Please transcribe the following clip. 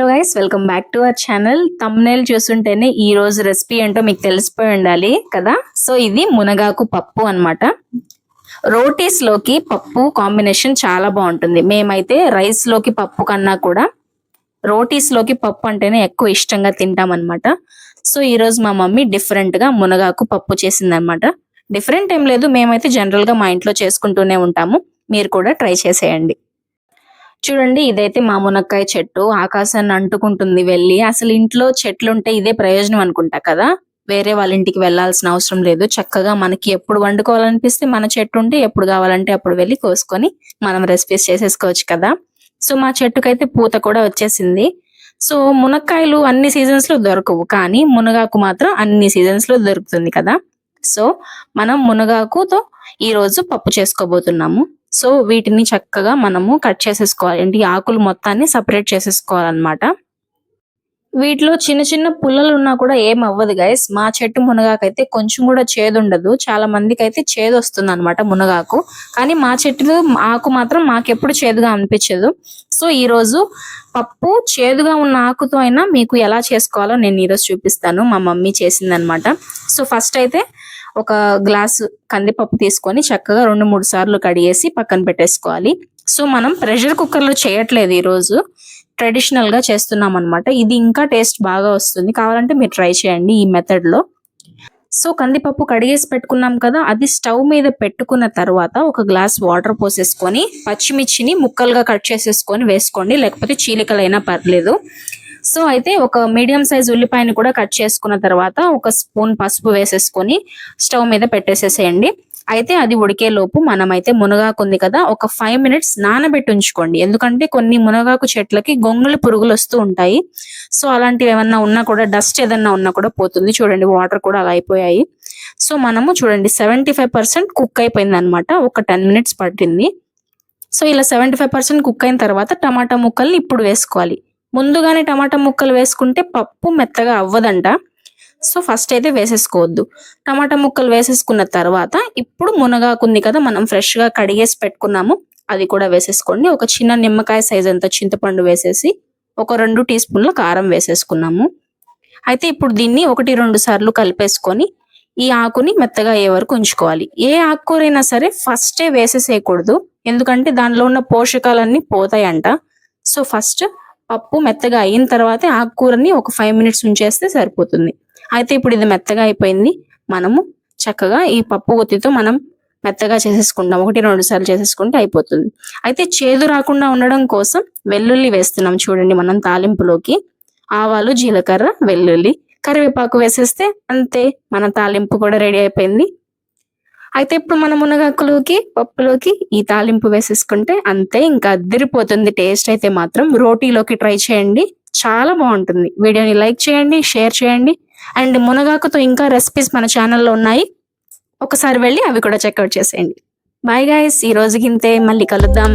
Hello guys welcome back to our channel thumbnail చూస్తుంటేనే ఈ రోజు రెసిపీ ఏంటో మీకు తెలిసిపోయి ఉండాలి కదా? సో ఇది మునగాకు పప్పు అన్నమాట. రోటీస్లోకి పప్పు కాంబినేషన్ చాలా బాగుంటుంది. మేమైతే రైస్లోకి పప్పు కన్నా కూడా రోటీస్లోకి పప్పు అంటేనే ఎక్కువ ఇష్టంగా తింటాం అనమాట సో ఈ రోజు మా మమ్మీ డిఫరెంట్గా మునగాకు పప్పు చేసింది అనమాట డిఫరెంట్ ఏం లేదు మేమైతే జనరల్గా మా ఇంట్లో చేసుకుంటూనే ఉంటాము. మీరు కూడా ట్రై చేసేయండి. చూడండి ఇదైతే మా మునక్కాయ చెట్టు. ఆకాశాన్ని అంటుకుంటుంది వెళ్ళి. అసలు ఇంట్లో చెట్లు ఉంటే ఇదే ప్రయోజనం అనుకుంటా కదా? వేరే వాళ్ళ ఇంటికి వెళ్ళాల్సిన అవసరం లేదు. చక్కగా మనకి ఎప్పుడు వండుకోవాలనిపిస్తే మన చెట్టు ఉంటే ఎప్పుడు కావాలంటే అప్పుడు వెళ్ళి కోసుకొని మనం రెసిపీస్ చేసేసుకోవచ్చు కదా? సో మా చెట్టుకైతే పూత కూడా వచ్చేసింది. సో మునక్కాయలు అన్ని సీజన్స్లో దొరకవు. కానీ మునగాకు మాత్రం అన్ని సీజన్స్లో దొరుకుతుంది కదా? సో మనం మునగాకుతో ఈ రోజు పప్పు చేసుకోబోతున్నాము. సో వీటిని చక్కగా మనము కట్ చేసేసుకోవాలి. ఏంటి ఆకులు మొత్తాన్ని సపరేట్ చేసేసుకోవాలన్నమాట. వీటిలో చిన్న చిన్న పుల్లలు ఉన్నా కూడా ఏం అవ్వదు గైస్ మా చెట్టు మునగాకైతే కొంచెం కూడా చేదు ఉండదు. చాలా మందికి అయితే చేదు వస్తుంది అనమాట మునగాకు. కానీ మా చెట్టు ఆకు మాత్రం మాకెప్పుడు చేదుగా అనిపించదు. సో ఈరోజు పప్పు చేదుగా ఉన్న ఆకుతో అయినా మీకు ఎలా చేసుకోవాలో నేను ఈరోజు చూపిస్తాను. మా మమ్మీ చేసింది అనమాట సో ఫస్ట్ అయితే ఒక గ్లాసు కందిపప్పు తీసుకొని చక్కగా రెండు మూడు సార్లు కడిగేసి పక్కన పెట్టేసుకోవాలి. సో మనం ప్రెషర్ కుక్కర్లో చేయట్లేదు ఈ రోజు ట్రెడిషనల్గా చేస్తున్నాం అనమాట ఇది ఇంకా టేస్ట్ బాగా వస్తుంది. కావాలంటే మీరు ట్రై చేయండి ఈ మెథడ్లో సో కందిపప్పు కడిగేసి పెట్టుకున్నాం కదా అది స్టవ్ మీద పెట్టుకున్న తర్వాత ఒక గ్లాస్ వాటర్ పోసేసుకొని పచ్చిమిర్చిని ముక్కలుగా కట్ చేసేసుకొని వేసుకోండి. లేకపోతే చీలికలైనా పర్లేదు. సో అయితే ఒక మీడియం సైజ్ ఉల్లిపాయని కూడా కట్ చేసుకున్న తర్వాత ఒక స్పూన్ పసుపు వేసేసుకొని స్టవ్ మీద పెట్టేసేసేయండి. అయితే అది ఉడికే లోపు మనమైతే మునగాకు ఉంది కదా ఒక ఫైవ్ మినిట్స్ నానబెట్టి ఉంచుకోండి. ఎందుకంటే కొన్ని మునగాకు చెట్లకి గొంగళి పురుగులు వస్తూ ఉంటాయి. సో అలాంటివి ఏమన్నా ఉన్నా కూడా డస్ట్ ఏదన్నా ఉన్నా కూడా పోతుంది. చూడండి వాటర్ కూడా అలా అయిపోయాయి. సో మనము చూడండి సెవెంటీ ఫైవ్ పర్సెంట్ కుక్ అయిపోయింది అనమాట ఒక టెన్ మినిట్స్ పట్టింది. సో ఇలా సెవెంటీ ఫైవ్ పర్సెంట్ కుక్ అయిన తర్వాత టమాటా ముక్కల్ని ఇప్పుడు వేసుకోవాలి. ముందుగానే టమాటా ముక్కలు వేసుకుంటే పప్పు మెత్తగా అవ్వదంట. సో ఫస్ట్ అయితే వేసేసుకోవద్దు. టమాటా ముక్కలు వేసేసుకున్న తర్వాత ఇప్పుడు మునగాకుంది కదా మనం ఫ్రెష్గా కడిగేసి పెట్టుకున్నాము. అది కూడా వేసేసుకోండి. ఒక చిన్న నిమ్మకాయ సైజ్ అంత చింతపండు వేసేసి ఒక రెండు టీ స్పూన్ల కారం వేసేసుకున్నాము. అయితే ఇప్పుడు దీన్ని ఒకటి రెండు సార్లు కలిపేసుకొని ఈ ఆకుని మెత్తగా అయ్యే వరకు ఉంచుకోవాలి. ఏ ఆకుకూరైనా సరే ఫస్టే వేసేసేయకూడదు. ఎందుకంటే దానిలో ఉన్న పోషకాలన్నీ పోతాయంట. సో ఫస్ట్ పప్పు మెత్తగా అయిన తర్వాతే ఆకుకూరని ఒక ఫైవ్ మినిట్స్ ఉంచేస్తే సరిపోతుంది. అయితే ఇప్పుడు ఇది మెత్తగా అయిపోయింది. మనము చక్కగా ఈ పప్పు ఒత్తితో మనం మెత్తగా చేసేసుకుంటాం. ఒకటి రెండు సార్లు చేసేసుకుంటే అయిపోతుంది. అయితే చేదు రాకుండా ఉండడం కోసం వెల్లుల్లి వేస్తున్నాం చూడండి మనం తాలింపులోకి. ఆవాలు జీలకర్ర వెల్లుల్లి. కరివేపాకు వేసేస్తే అంతే మన తాలింపు కూడా రెడీ అయిపోయింది. అయితే ఇప్పుడు మన మునగాకులోకి పప్పులోకి ఈ తాలింపు వేసేసుకుంటే అంతే ఇంకా అద్దరిపోతుంది టేస్ట్ అయితే మాత్రం. రోటీలోకి ట్రై చేయండి చాలా బాగుంటుంది. వీడియోని లైక్ చేయండి షేర్ చేయండి. అండ్ మునగాకుతో ఇంకా రెసిపీస్ మన ఛానల్లో ఉన్నాయి. ఒకసారి వెళ్ళి అవి కూడా చెక్అవుట్ చేసేయండి. బాయ్ గాయస్ ఈ రోజుకి ఇంతే మళ్ళీ కలుద్దాం.